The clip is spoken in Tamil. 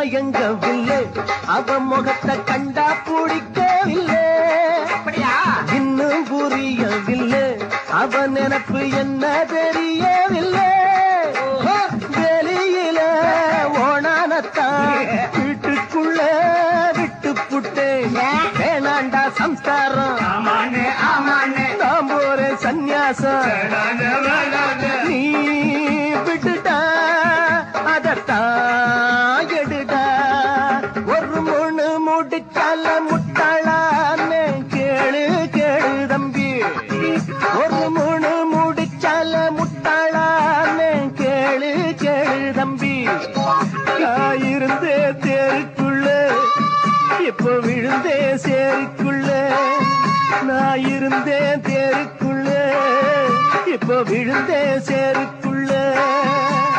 மயங்கவில்லை அவ முகத்தை கண்டா பிடிக்கவில்லை. இன்னும் புரியவில்லை. அவ நினப்பு என்ன தெரியவில்லை. வெளியில ஓணானத்தான் வீட்டுக்குள்ள விட்டு புட்டேன். வேணாண்டா சம்ஸ்காரம் சந்நியாசம். வேணாண்ணே, வேணாண்ணே. நீ முழு முடிச்சால முட்டாளான்னு கேளு கேளு தம்பி. ஒரு மூணு முடிச்சால முட்டாளான்னு கேளு கேளு தம்பி. நான் இருந்தே தேருக்குள்ள இப்போ விழுந்தே சேருக்குள்ள. நான் இருந்தே தேருக்குள்ள இப்போ விழுந்தே சேருக்குள்ள.